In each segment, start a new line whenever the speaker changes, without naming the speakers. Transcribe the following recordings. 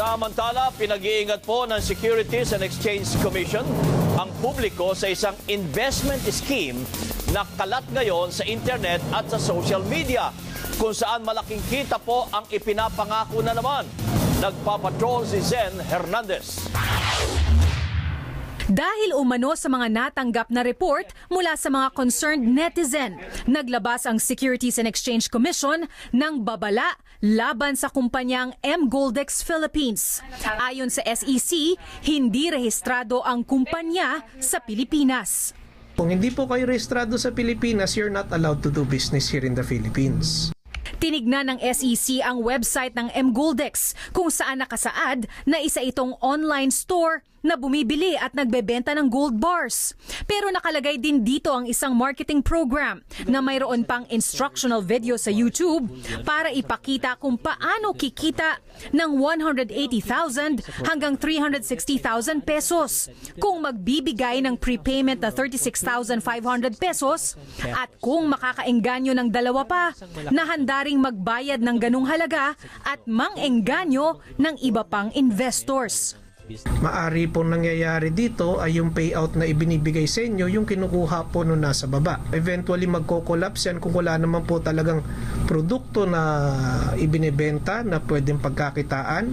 Samantala, pinag-iingat po ng Securities and Exchange Commission ang publiko sa isang investment scheme na kalat ngayon sa internet at sa social media kung saan malaking kita po ang ipinapangako na naman. Nagpapatrol si Zen Hernandez.
Dahil umano sa mga natanggap na report mula sa mga concerned netizen, naglabas ang Securities and Exchange Commission ng babala laban sa kumpanyang M Goldex Philippines. Ayon sa SEC, hindi rehistrado ang kumpanya sa Pilipinas.
Kung hindi po kayo rehistrado sa Pilipinas, you're not allowed to do business here in the Philippines.
Tinignan ng SEC ang website ng M Goldex kung saan nakasaad na isa itong online store na bumibili at nagbebenta ng gold bars. Pero nakalagay din dito ang isang marketing program na mayroon pang instructional video sa YouTube para ipakita kung paano kikita ng 180,000 hanggang 360,000 pesos kung magbibigay ng prepayment na 36,500 pesos at kung makakaengganyo ng dalawa pa na handa ring magbayad ng ganung halaga at mang-engganyo ng iba pang investors.
Maari po nangyayari dito ay yung payout na ibinibigay sa inyo, yung kinukuha po nung nasa baba. Eventually magko-collapse yan kung wala naman po talagang produkto na ibinibenta na pwedeng pagkakitaan.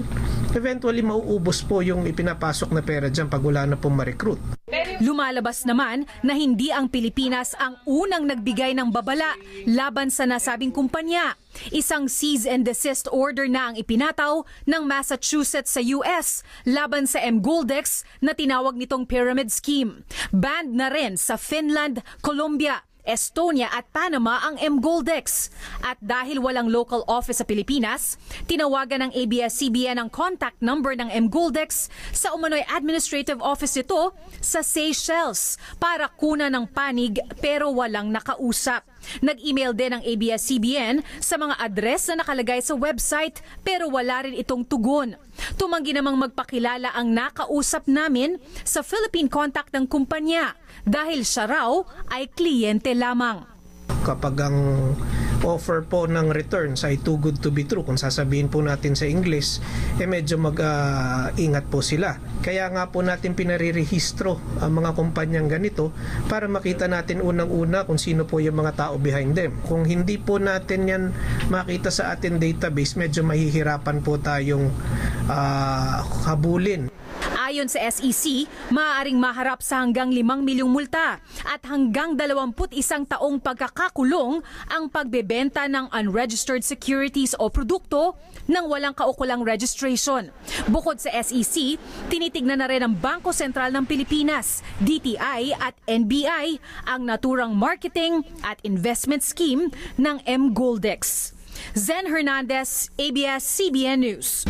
Eventually mauubos po yung ipinapasok na pera dyan pag wala na pong ma-recruit.
Lumalabas naman na hindi ang Pilipinas ang unang nagbigay ng babala laban sa nasabing kumpanya. Isang cease and desist order na ang ipinataw ng Massachusetts sa US laban sa M. Goldex na tinawag nitong pyramid scheme. Banned na rin sa Finland, Colombia, Estonia at Panama ang M. Goldex. At dahil walang local office sa Pilipinas, tinawagan ng ABS-CBN ang contact number ng M. Goldex sa umano'y administrative office nito sa Seychelles para kuna ng panig pero walang nakausap. Nag-email din ang ABS-CBN sa mga address na nakalagay sa website pero wala rin itong tugon. Tumanggi namang magpakilala ang nakausap namin sa Philippine contact ng kumpanya dahil siya raw ay kliyente lamang.
Kapag ang offer po ng returns ay too good to be true, kung sasabihin po natin sa English, eh medyo mag-ingat po sila. Kaya nga po natin pinarirehistro ang mga kumpanyang ganito para makita natin unang-una kung sino po yung mga tao behind them. Kung hindi po natin yan makita sa ating database, medyo mahihirapan po tayong uh, habulin.
Ayon sa SEC, maaaring maharap sa hanggang 5 milyong multa at hanggang 21 taong pagkakakulong ang pagbebenta ng unregistered securities o produkto ng walang kaukulang registration. Bukod sa SEC, tinitignan na rin ng Bangko Sentral ng Pilipinas, DTI at NBI ang naturang marketing at investment scheme ng M Goldex. Zen Hernandez, ABS-CBN News.